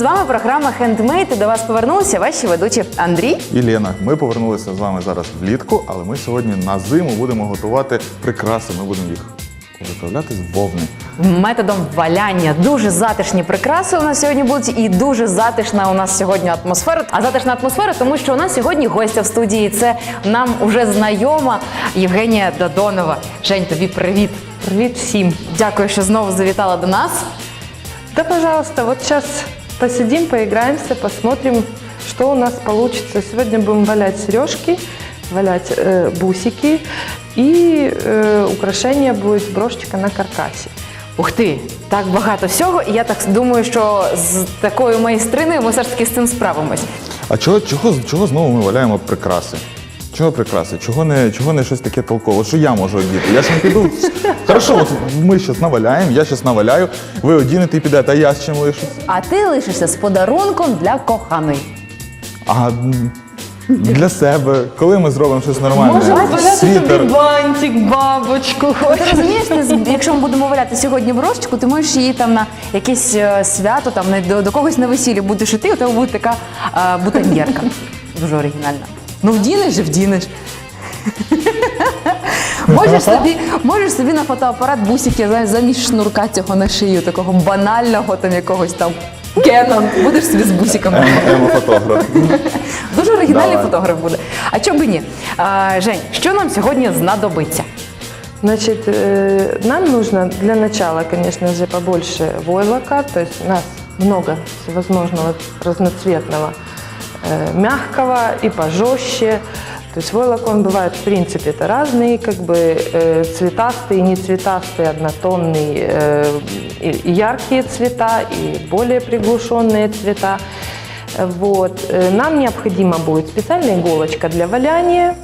Привіт! З вами програма Хендмейд. І до вас повернулися ваші ведучі Андрій. І Лена, ми повернулися з вами зараз влітку, але ми сьогодні на зиму будемо готувати прикраси. Ми будемо їх виготовляти з вовни. Методом валяння дуже затишні прикраси у нас сьогодні будуть, і дуже затишна у нас сьогодні атмосфера. А затишна атмосфера, тому що у нас сьогодні гостя в студії. Це нам уже знайома Євгенія Дадонова. Жень, тобі привіт. Привет всем. Дякую, що знову завітала до нас. Да, пожалуйста, вот сейчас посидим, поиграемся, посмотрим, что у нас получится. Сегодня будем валять сережки, валять э, бусики и э, украшение будет брошечка на каркасе. Ух ти, так багато всього. І я так думаю, що з такою майстриною ми все ж таки з цим справимось. А чого, чого, чого знову ми валяємо прикраси? Чого прикраси? Чого не, чого не щось таке толкове? Що я можу одіти? Я ж не піду. Хорошо, от ми зараз наваляємо, я зараз наваляю, ви одінете і підете, а я з чим лишусь? А ти лишишся з подарунком для коханої. А для себе, коли ми зробимо щось нормальне? Можем валяти Світер. тобі бантик, бабочку. Ти розумієш, ти, з- якщо ми будемо валяти сьогодні брошечку, ти можеш її там на якесь е, свято, там до, до когось на весіллі будеш іти, у тебе буде така е, бутоньєрка. Дуже оригінальна. Ну вдінеш же, вдінеш. Можеш собі, можеш собі на фотоапарат бусики знаєш, замість шнурка цього на шию, такого банального там якогось там Кенон. Будеш собі з бусиками. Емо-фотограф. Дуже оригінальний Давай. фотограф буде. А чому б і ні? А, Жень, що нам сьогодні знадобиться? Значит, э, нам нужно для начала, конечно же, побольше войлока, то есть у нас много всевозможного разноцветного, мягкого и пожестче. То есть войлок, он бывает, в принципе, это разные, как бы э, цветастые, не цветастые, однотонные, э, и и яркие цвета, и более приглушенные цвета. Вот. Э, Нам необходима будет специальная иголочка для валяния.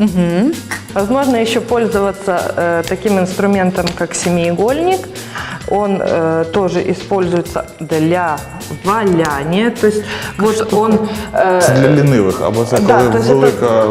Возможно, еще пользоваться э, таким инструментом, как семиигольник. Он э, тоже используется для валяния. То есть вот он... э, Це для лінивих, або це Да, коли есть велика.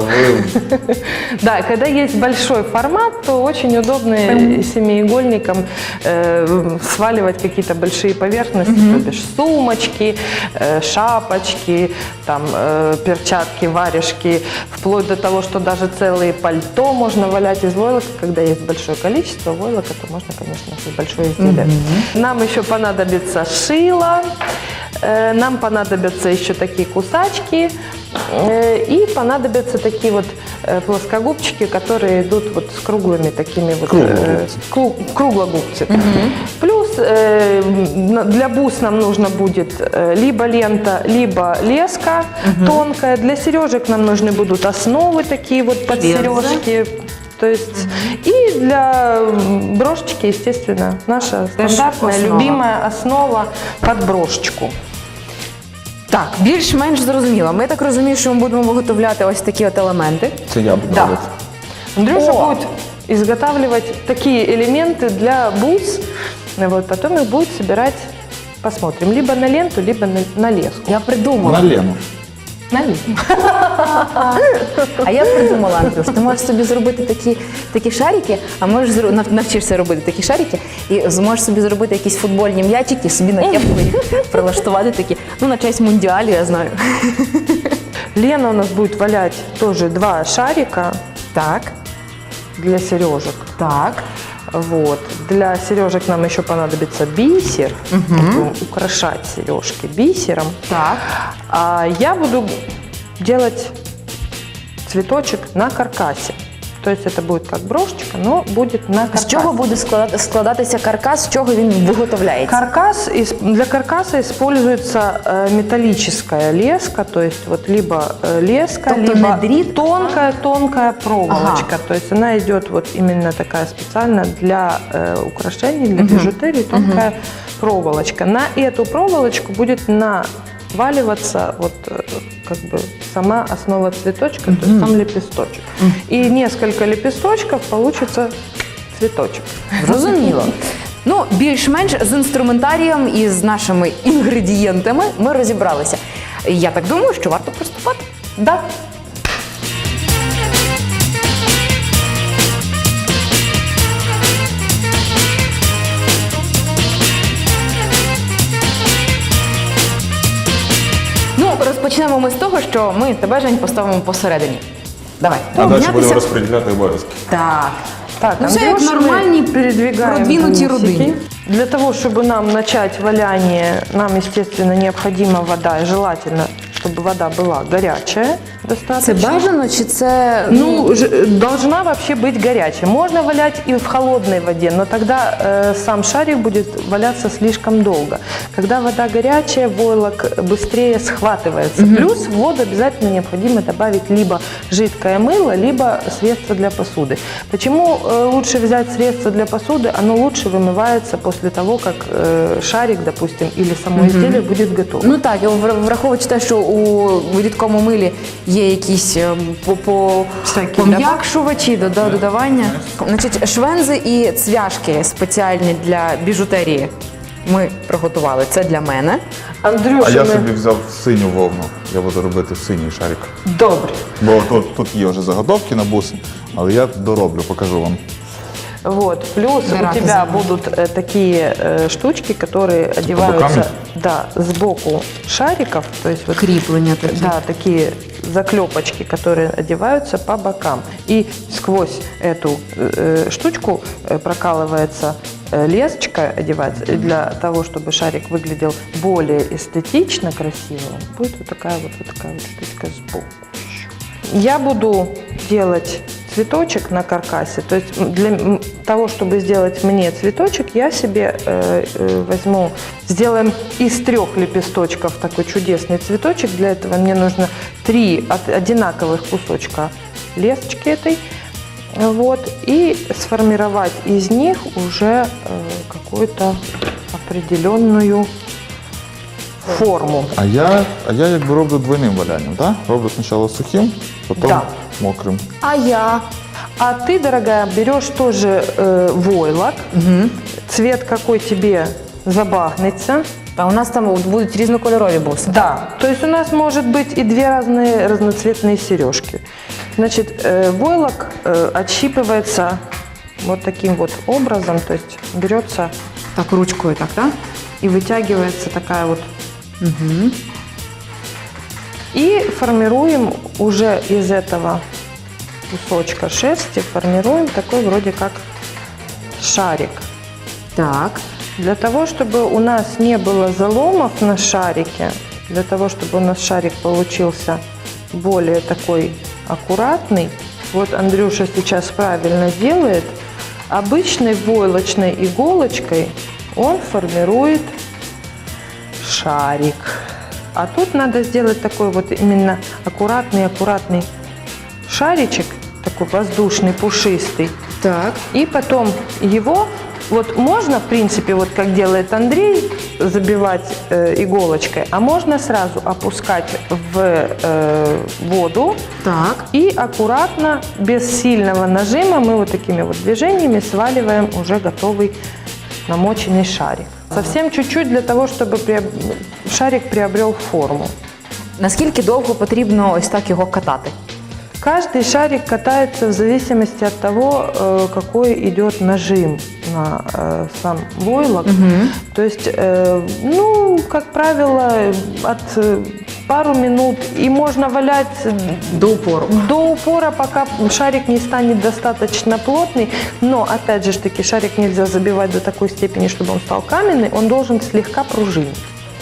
Да, когда есть большой формат, то очень удобно семиигольником э, сваливать какие-то большие поверхности, то бишь сумочки, э, шапочки, там, э, перчатки, варежки, вплоть до того, что даже целые пальто можно валять из войлока. Когда есть большое количество войлока, то можно, конечно, большое изделие. Нам еще понадобится шило, нам понадобятся еще такие кусачки, Э, И понадобятся такие вот э, плоскогубчики, которые идут вот с круглыми такими вот э, Круглогубцы. кру- круглогубцы. Плюс э, на- для бус нам нужно будет э, либо лента, либо леска тонкая. Для сережек нам нужны будут основы такие вот под Линзы. сережки. то есть и для брошечки, естественно, наша стандартная, основа. любимая основа под брошечку. Так, більш-менш зрозуміло. Ми так розуміємо, що ми будемо виготовляти ось такі от елементи. Це я буду Да. робити. Андрюша О! будет изготавливать такие элементы для бус, вот, потом их будет собирать, посмотрим, либо на ленту, либо на, на леску. Я придумала. На Лену. А я придумала, Андрюш, ти можеш собі зробити такі, такі шарики, а можеш навчишся робити такі шарики, і зможеш собі зробити якісь футбольні м'ячики, собі на їх прилаштувати такі. Ну, на честь мундіалю, я знаю. Лена у нас будет валять тоже два шарика Так, для сережек. так. Вот. Для сережек нам еще понадобится бисер. Будем украшать сережки бисером. Так. А я буду делать цветочек на каркасе. То есть это будет как брошечка, но будет на каркасе. З чого буде складати- складатися каркас, з чого він виготовляється? Каркас, ис- для каркаса используется э, металлическая леска, то есть вот либо э, леска, Тобто либо не дріт, тонкая тонкая проволочка. То есть она идет вот именно такая специально для э, украшений, для бижутерии тонкая проволочка. На эту проволочку будет наваливаться вот э, как бы сама основа цветочка, то есть сам лепесточек. И несколько лепесточков получится цветочек. Зрозуміло. Ну, більш-менш з інструментарієм і з нашими інгредієнтами ми розібралися. Я так думаю, що варто приступати. Да, розпочнемо ми з того, що ми тебе Жень поставимо посередині. Давай. А далі Обнятися. будемо розподіляти обов'язки. Так. Так, Ну, все як Андрюшу мы нормальні передвигаем продвинутій в усики. родині. Для того, чтобы нам начать валяние, нам, естественно, необходима вода. И желательно, чтобы вода была горячая Це достаточно. бажано чи це Ну, ж- должна вообще быть горячей. Можно валять и в холодной воде, но тогда э, сам шарик будет валяться слишком долго. Когда вода горячая, войлок быстрее схватывается. Плюс в воду обязательно необходимо добавить либо жидкое мыло, либо средство для посуды. Почему э, лучше взять средство для посуды? Оно лучше вымывается после того, как э, шарик, допустим, или само изделие будет готово. Ну так, і вр- враховуючи те, що у рідкому милі є якісь е, по, по Всякі, пом'якшувачі, дода- додавання. Значить, швензи і цвяшки спеціальні для біжутерії ми приготували. Це для мене. Андрюша, А я ми- собі взяв синю вовну. Я буду робити синій шарик. Добре. Бо тут, тут є вже заготовки на буси, але я дороблю, покажу вам. Вот. Плюс Дыра у тебя казалось. будут э, такие э, штучки, которые одеваются бокам? да, сбоку шариков. То есть вот, Кріплення такі. да, такие заклепочки, которые одеваются по бокам. И сквозь эту э, штучку э, прокалывается э, лесочка, одевается. Для того, чтобы шарик выглядел более эстетично, красиво, будет вот такая вот, вот такая вот штучка сбоку. Я буду делать цветочек на каркасе. То есть для того, чтобы сделать мне цветочек, я себе э, э, возьму, сделаем из трех лепесточков такой чудесный цветочек. Для этого мне нужно три от- одинаковых кусочка лесочки этой. Вот, и сформировать из них уже э, какую-то определенную форму. А я, а я якби роблю двойним валянням, так? Роблю спочатку сухим, потім Да. Мокрим. А я. А ты, дорогая, берешь тоже э, войлок, цвет какой тебе забагнется. А у нас там от будуть різнокольорові буси. Да, то есть у нас может быть и две разные разноцветные сережки. Значит, э, войлок э, отщипывается вот таким вот образом, то есть берется Так, ручкою, так, так? и вытягивается такая вот. И формируем уже из этого кусочка шерсти, формируем такой вроде как шарик. Так. Для того, чтобы у нас не было заломов на шарике, для того, чтобы у нас шарик получился более такой аккуратный, вот Андрюша сейчас правильно делает, обычной войлочной иголочкой он формирует шарик. А тут надо сделать такой вот именно аккуратный-аккуратный шаричек, такой воздушный, пушистый. Так. И потом его, вот можно, в принципе, вот как делает Андрей, забивать э, иголочкой, а можно сразу опускать в э, воду Так. и аккуратно, без сильного нажима, мы вот такими вот движениями сваливаем уже готовый намоченный шарик. Совсем чуть-чуть для того, чтобы приоб- шарик приобрел форму. Наскільки довго потрібно ось так його катати? Каждый шарик катается в зависимости от того, э, какой идет нажим на э, сам войлок. То есть, э, ну, как правило, от э, пару минут и можно валять До упору. до упора, пока шарик не станет достаточно плотный. Но, опять же ж таки, шарик нельзя забивать до такой степени, чтобы он стал каменный. Он должен слегка пружинить.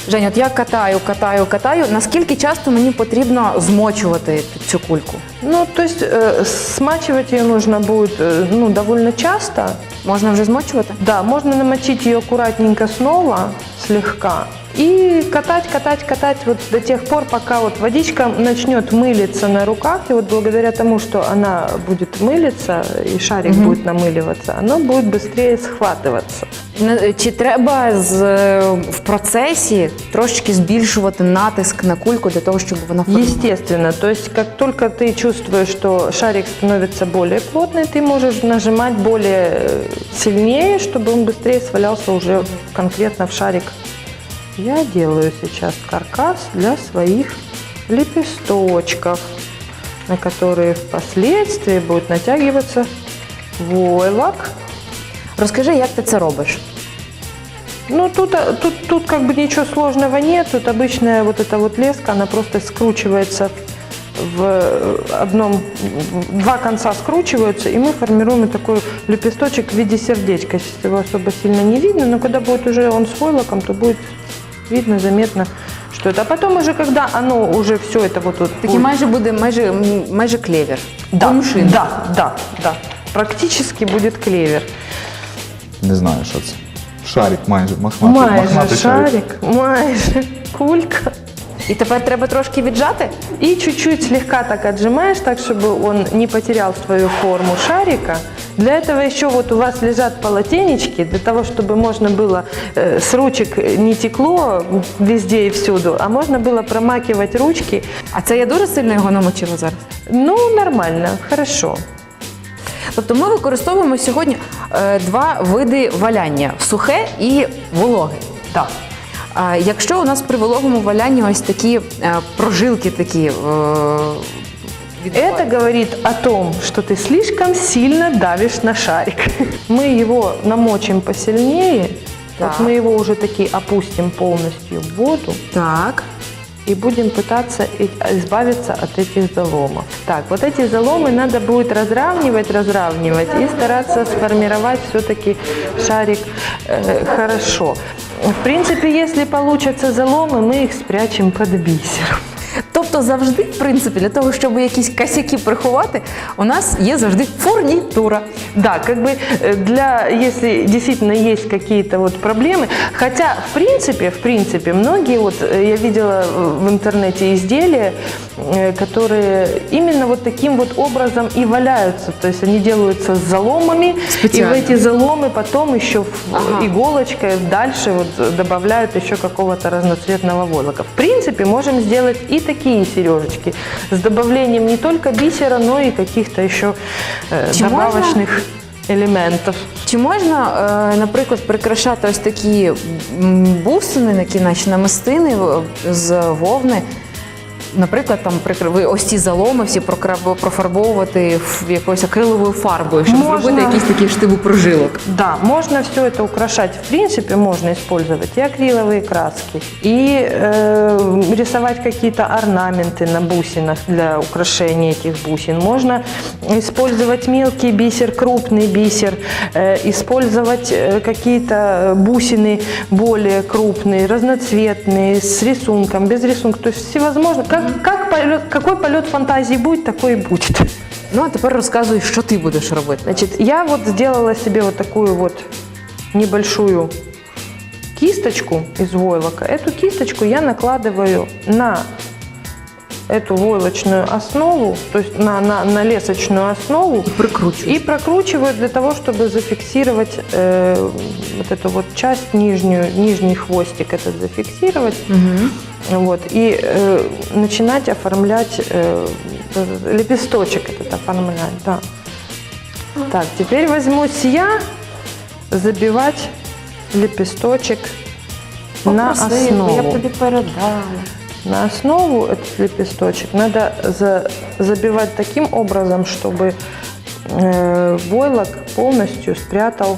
Жень, от я катаю, катаю, катаю. Наскільки часто мені потрібно змочувати цю кульку? Ну, то есть э, смачивать ее нужно будет э, ну, довольно часто. Можна вже змочувати? Да, можно намочить ее аккуратненько снова, слегка. и катать, катать, катать вот до тех пор, пока вот водичка начнет мылиться на руках. И вот благодаря тому, что она будет мылиться, и шарик будет намыливаться, оно будет быстрее схватываться. Чи треба з, в процесі трошечки збільшувати натиск на кульку для того, щоб вона формувалася? Естественно, то есть как только ты чувствуешь, что шарик становится более плотный, ты можешь нажимать более э, сильнее, чтобы он быстрее свалялся уже конкретно в шарик. Я делаю сейчас каркас для своих лепесточков, на которые впоследствии будет натягиваться войлок. Розкажи, як ти це робиш? Ну, тут, а, тут, тут как бы ничего сложного нет. Тут обычная вот эта вот леска, она просто скручивается в одном, два конца скручиваются, и мы формируем такой лепесточек в виде сердечка. Сейчас его особо сильно не видно, но когда будет уже он с войлоком, то будет видно, заметно, что это. А потом уже, когда оно уже все это вот тут Такий будет- майже буде майже, майже клевер. да, Конюшина. да, да, да. Практически будет клевер. Не знаю, що це. Шарик майже, мохнатий, Майже мохнатий шарик. шарик, майже кулька. І тепер треба трошки віджати. И чуть-чуть слегка так отжимаешь, так, чтобы он не потерял свою форму шарика. Для этого еще вот у вас лежат полотенечки, для того, чтобы можно было э, с ручек не текло везде и всюду, а можно было промакивать ручки. А це я дуже сильно його намочила зараз. Ну, нормально, хорошо. Тобто ми використовуємо сьогодні е, два види валяння сухе і вологе. Да. А якщо у нас при вологому валянні ось такі е, прожилки такі. Е, відбуваються. Это говорит о том, что ты слишком сильно давишь на шарик. Мы его намочим посильнее. Так. Вот мы его уже таки опустим полностью в воду. Так. и будем пытаться и- избавиться от этих заломов. Так, вот эти заломы надо будет разравнивать, разравнивать и стараться сформировать все-таки шарик э, хорошо. В принципе, если получатся заломы, мы их спрячем под бисером. Тобто завжди, в принципі, для того, щоб якісь косяки приховати, у нас є завжди фурнітура. Да, как бы э, для, если действительно есть какие-то вот проблемы, хотя в принципе, в принципе, многие вот э, я видела в интернете изделия, э, которые именно вот таким вот образом и валяются, то есть они делаются с заломами, и в Специально. эти заломы потом еще в- Ага. иголочкой дальше вот добавляют еще какого-то разноцветного войлока. В принципе, можем сделать и такие сережечки с добавлением не только бисера, но и каких-то еще э, Чи можна? добавочных элементов. Чи можна, е, наприклад, прикрашати ось такі м, бусини, які наче намистини в- з вовни? Наприклад, там прикр- ви ось ці заломи всі прокра- профарбовувати в якоюсь акриловою фарбою, щоб Можна. зробити якийсь такий штибу прожилок. Да, можно все это украшать. В принципе, можно использовать и акриловые краски, и э, рисовать какие-то орнаменты на бусинах для украшения этих бусин. Можно использовать мелкий бисер, крупный бисер, э, использовать э, какие-то бусины более крупные, разноцветные, с рисунком, без рисунка. То есть всевозможно. Как, как какой полет фантазии будет, такой и будет. Ну а тепер розказуй, що ти будеш робити. Значит, я вот сделала себе вот такую вот небольшую кисточку из войлока. Эту кисточку я накладываю на эту войлочную основу, то есть на, на, на лесочную основу. І прикручуєш. И прокручиваю для того, чтобы зафиксировать э, вот эту вот часть нижнюю, нижний хвостик этот зафиксировать. Вот, и э, начинать оформлять, э, лепесточек этот оформлять, да. Так, теперь возьмусь я забивать лепесточек на основу. Я тобі передала. На основу этот лепесточек надо за- забивать таким образом, чтобы э, войлок полностью спрятал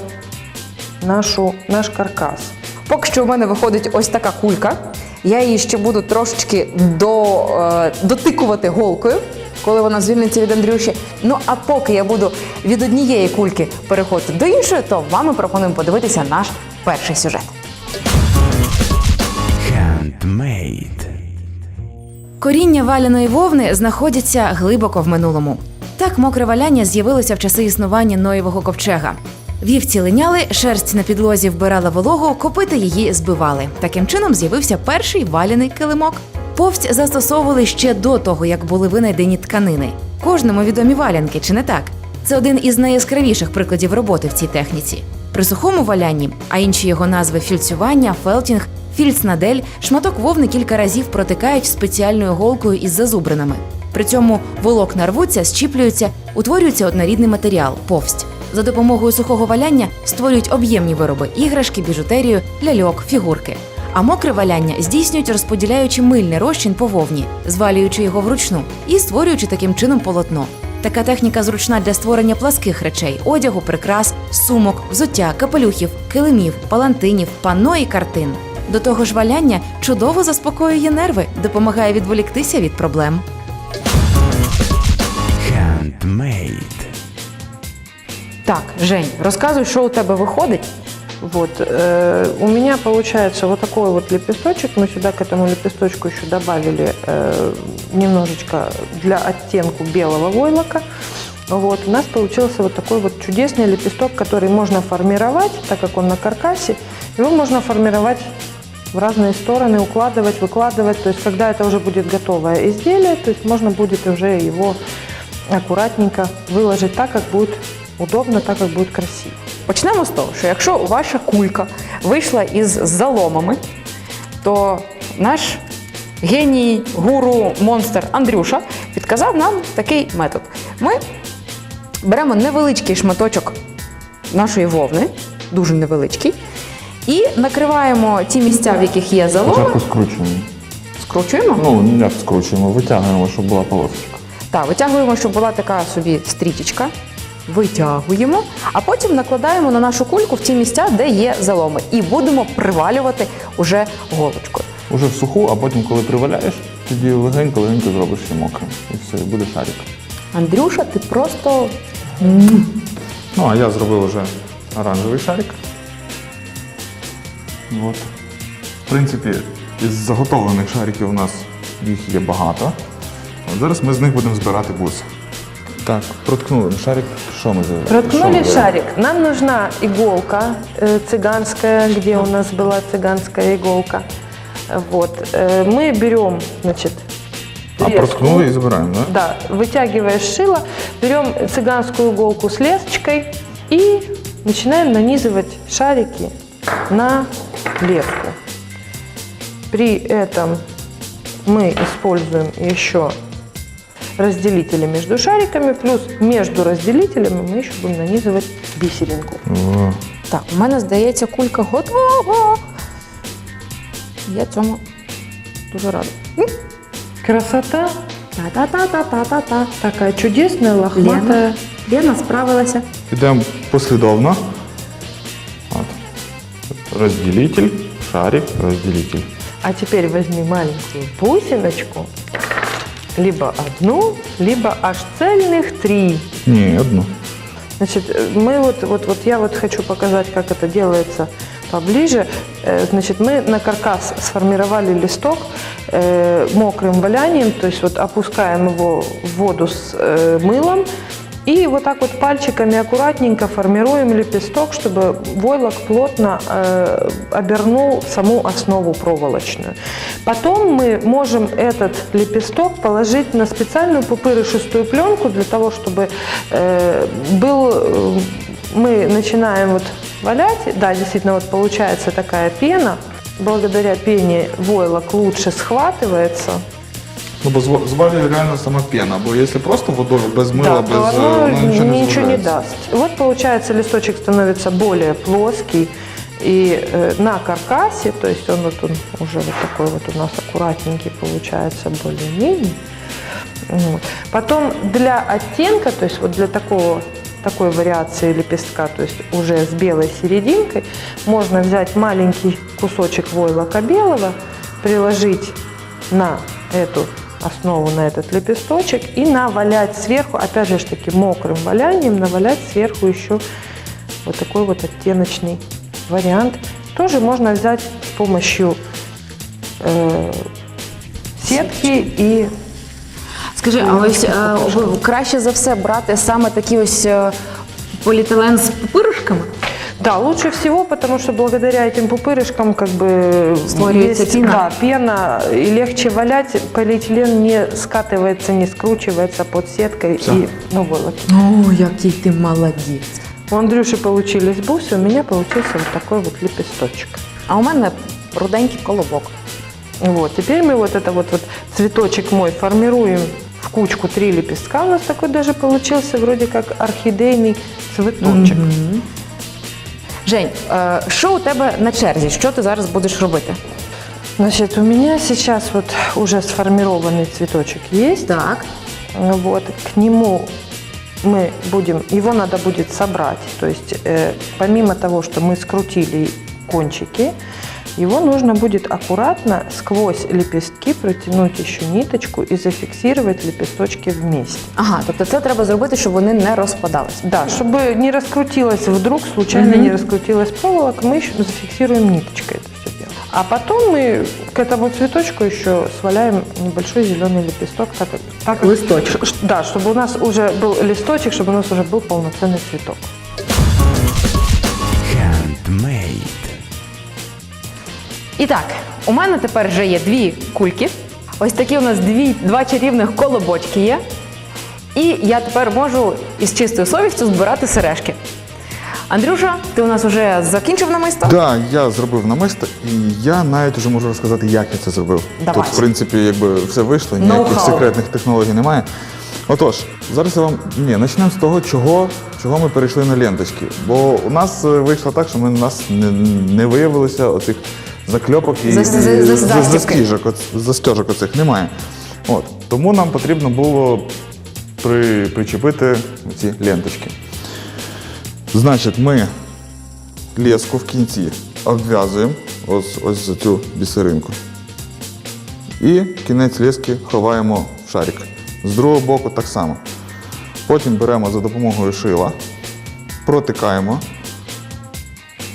нашу, наш каркас. Поки що у мене виходить ось така кулька. Я її ще буду трошечки до, е, дотикувати голкою, коли вона звільниться від Андрюші. Ну а поки я буду від однієї кульки переходити до іншої, то вам ми пропонуємо подивитися наш перший сюжет. Handmade. Коріння валяної вовни знаходяться глибоко в минулому. Так мокре валяння з'явилося в часи існування Ноєвого ковчега. Вівці линяли, шерсть на підлозі вбирала вологу, копити її збивали. Таким чином з'явився перший валяний килимок. Повсть застосовували ще до того, як були винайдені тканини. Кожному відомі валянки, чи не так? Це один із найяскравіших прикладів роботи в цій техніці. При сухому валянні, а інші його назви фільцювання, фелтінг, фільцнадель, шматок вовни кілька разів протикають спеціальною голкою із зазубринами. При цьому волокна рвуться, щіплюються, утворюється однорідний матеріал повсть. За допомогою сухого валяння створюють об'ємні вироби іграшки, біжутерію, ляльок, фігурки. А мокре валяння здійснюють, розподіляючи мильний розчин по вовні, звалюючи його вручну і створюючи таким чином полотно. Така техніка зручна для створення пласких речей, одягу, прикрас, сумок, взуття, капелюхів, килимів, палантинів, панно і картин. До того ж, валяння чудово заспокоює нерви, допомагає відволіктися від проблем. Так, Жень, розказуй, що у тебе виходить. Вот, э, у меня получается вот такой вот лепесточек. Мы сюда к этому лепесточку еще добавили э, немножечко для оттенку белого войлока. Вот, у нас получился вот такой вот чудесный лепесток, который можно формировать, так как он на каркасе. Его можно формировать в разные стороны, укладывать, выкладывать. То есть, когда это уже будет готовое изделие, то есть можно будет уже его аккуратненько выложить так, как будет удобно, так, как будет красиво. Почнемо з того, що якщо ваша кулька вийшла із заломами, то наш геній, гуру, монстр Андрюша підказав нам такий метод. Ми беремо невеличкий шматочок нашої вовни, дуже невеличкий, і накриваємо ті місця, в яких є заломи, Спочатку скручуємо. скручуємо. Ну, як скручуємо, витягуємо, щоб була полосочка. Так, витягуємо, щоб була така собі стрічечка. Витягуємо, а потім накладаємо на нашу кульку в ті місця, де є заломи, і будемо привалювати уже голочкою. Уже в суху, а потім, коли приваляєш, тоді легенько-легенько зробиш її мокрим. І все, і буде шарик. Андрюша, ти просто Ну, а я зробив вже оранжевий шарик. От. В принципі, із заготовлених шариків у нас їх є багато. От зараз ми з них будемо збирати буси. Так, проткнули шарик. Що ми за Проткнули шарик. Нам нужна иголка э, цыганская, где у нас была цыганская иголка. Вот. Э, Мы берем, значит, А леску. проткнули і забираємо, так? Да, вытягиваешь шило, берем цыганскую иголку с лесочкой и начинаем нанизывать шарики на леску. При этом мы используем еще разделители между шариками, плюс между разделителями мы еще будем нанизывать бисеринку. О, так, у мене здається, кулька готова. Я цьому дуже рада. Красота Та-та-та-та-та-та. такая чудесная, лохматая. Лена, Лена справилася. Підемо послідовно. От. Розділитель, шарик, розділитель. А теперь возьми маленькую бусиночку, либо одну, либо аж цельных три. Ні, одну. Значит, э, мы вот, вот, вот я вот хочу показать, как это делается поближе. Э, Значит, мы на каркас сформировали листок э, мокрым валянием, то есть вот опускаем его в воду с э, мылом и вот так вот пальчиками аккуратненько формируем лепесток, чтобы войлок плотно э, обернул саму основу проволочную. Потом мы можем этот лепесток положить на специальную пупырышистую пленку для того, чтобы э, был, э, мы начинаем вот валять, да, действительно вот получается такая пена. Благодаря пене войлок лучше схватывается. Ну, бо зва- звалює реально сама пена, бо якщо просто водою, без мила, Да, то без е, оно воно нічого не ничего не зваляється. даст. Вот получается листочек становится более плоский и э, на каркасе, то есть он вот он уже вот такой вот у нас аккуратненький получается более-менее. Вот. Потом для оттенка, то есть вот для такого такой вариации лепестка, то есть уже с белой серединкой, можно взять маленький кусочек войлока белого, приложить на эту основу, на этот лепесточек и навалять сверху, опять же таки мокрым валянием, навалять сверху еще вот такой вот оттеночный вариант. Тоже можно взять с помощью э, сетки и Скажи, а ось е, ви- краще за все брати саме такі ось е, поліетилен з пупиришками? Да, лучше всего, потому что благодаря этим пупырышкам как бы Створюється есть- пена. Да, пена и легче валять. Полиэтилен не скатывается, не скручивается под сеткой Всё. и ну волоки. О, який ти молодець. У Андрюши получились бусы, у меня получился вот такой вот лепесточек. А у мене руденький колобок. Вот, теперь мы вот это вот, вот цветочек мой формируем в кучку три лепестка. У нас такой даже получился вроде как орхидейный цветочек. Жень, е, що у тебе на черзі? Що ти зараз будеш робити? Значит, у меня сейчас вот уже сформированный цветочек есть. Так. Вот, к нему мы будем, его надо будет собрать. То есть э, помимо того, что мы скрутили кончики, его нужно будет аккуратно сквозь лепестки протянуть еще ниточку и зафиксировать лепесточки вместе. Ага, тобто це треба зробити, щоб вони не розпадались. Да, чтобы не раскрутилось вдруг, случайно не раскрутилась проволока, мы еще зафиксируем ниточкой это все дело. А потом мы к этому цветочку еще сваляем небольшой зеленый лепесток. Так, как- так как- Листочек. ш- Да, чтобы у нас уже был листочек, чтобы у нас уже был полноценный цветок. І так, у мене тепер вже є дві кульки. Ось такі у нас дві, два чарівних колобочки є. І я тепер можу із чистою совістю збирати сережки. Андрюша, ти у нас вже закінчив намисто? Так, я зробив намисто, і я навіть вже можу розказати, як я це зробив. Давай. Тут, в принципі, якби все вийшло, ніяких секретних технологій немає. Отож, зараз я вам ні, почнемо з того, чого, чого ми перейшли на ленточки. Бо у нас е, вийшло так, що ми у нас не, не виявилося оцих закльопок і, за- оц- застіжок оцих немає. От. Тому нам потрібно було при, причепити ці ленточки. Значить, ми леску в кінці обв'язуємо ось, ось за цю бісеринку. І кінець лески ховаємо в шарик. З другого боку так само. Потім беремо за допомогою шила, протикаємо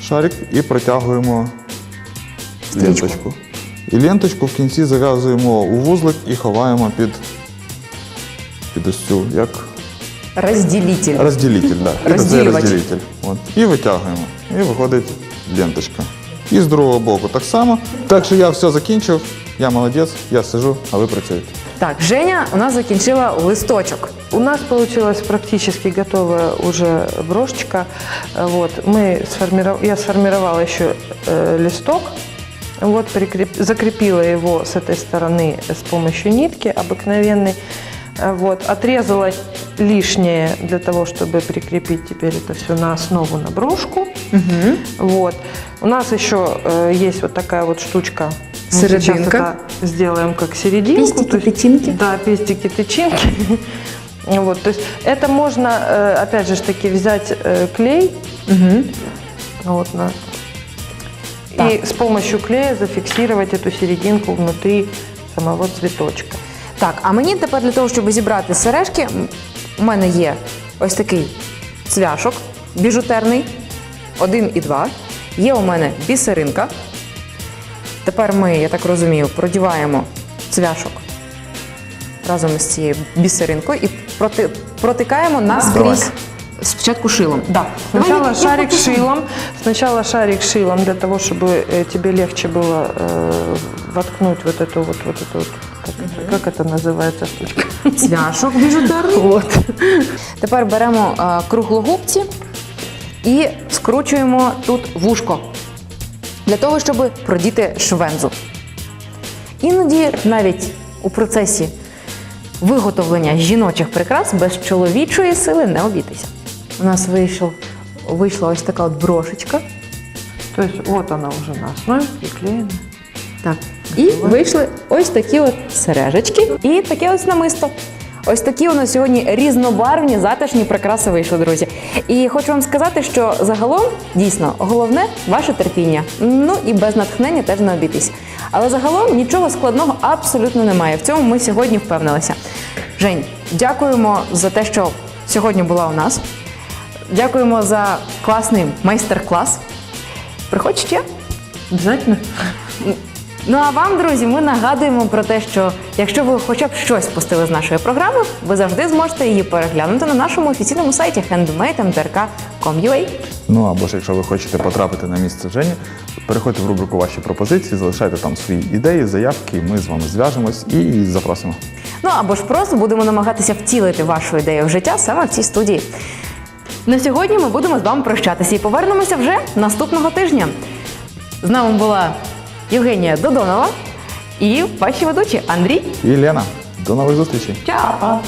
шарик і протягуємо Стрічку. ленточку. І ленточку в кінці зав'язуємо у вузлик і ховаємо під, під ось цю, як Розділитель. Розділитель, да. Це Розділювач. розділитель. От. І витягуємо. І виходить ленточка. І з другого боку так само. Так що я все закінчив, я молодець, я сижу, а ви працюєте. Так, Женя у нас закінчила листочок. У нас получилась практически готовая уже брошечка. Э, Вот, мы сформиров... Я сформировала еще э, листок, вот, прикреп- закрепила его с этой стороны с помощью нитки обыкновенной. Э, Вот, отрезала лишнее для того, чтобы прикрепить теперь это все на основу на брошку. Вот. У нас еще э, есть вот такая вот штучка. Мы Серединка. это сделаем как серединку. Пестики, есть- тычинки. Да, пестики, тычинки. Вот, то есть это можно, э, опять же таки, взять э, клей, вот, на, и с помощью клея зафиксировать эту серединку внутри самого цветочка. Так, а мені тепер для того, щоб зібрати сережки, у мене є ось такий цвяшок біжутерний, один і два. Є у мене бісеринка. Тепер ми, я так розумію, продіваємо цвяшок разом із цією бісеринкою і проти, протикаємо наскрізь спочатку шилом. Да. Сначала Давай, я- я шарик покажу. шилом, сначала шарик шилом для того, чтобы э, тебе легче было э, воткнуть вот эту вот, вот эту вот, как, это- как это называется штучка? Цвяшок біжутерний. Вот. Тепер беремо е, круглогубці і скручуємо тут вушко для того, щоб продіти швензу. Іноді навіть у процесі виготовлення жіночих прикрас без чоловічої сили не обійтися. У нас вийшов, вийшла ось така от брошечка. То есть вот она уже на основе приклеена. Так. І вийшли ось такі от сережечки і таке ось намисто. Ось такі у нас сьогодні різнобарвні, затишні прикраси вийшли, друзі. І хочу вам сказати, що загалом дійсно головне ваше терпіння. Ну і без натхнення теж не обійтись. Але загалом нічого складного абсолютно немає. В цьому ми сьогодні впевнилися. Жень, дякуємо за те, що сьогодні була у нас. Дякуємо за класний майстер-клас. Приходь ще. Обязательно? Ну а вам, друзі, ми нагадуємо про те, що якщо ви хоча б щось пустили з нашої програми, ви завжди зможете її переглянути на нашому офіційному сайті handmade.mrk.com.ua. Ну або ж якщо ви хочете потрапити на місце Жені, переходьте в рубрику Ваші пропозиції, залишайте там свої ідеї, заявки, і ми з вами зв'яжемось і запросимо. Ну або ж просто будемо намагатися втілити вашу ідею в життя саме в цій студії. На сьогодні ми будемо з вами прощатися і повернемося вже наступного тижня. З нами була Євгенія Додонова і ваші ведучі Андрій. І Лена, до нових зустрічей! Чао!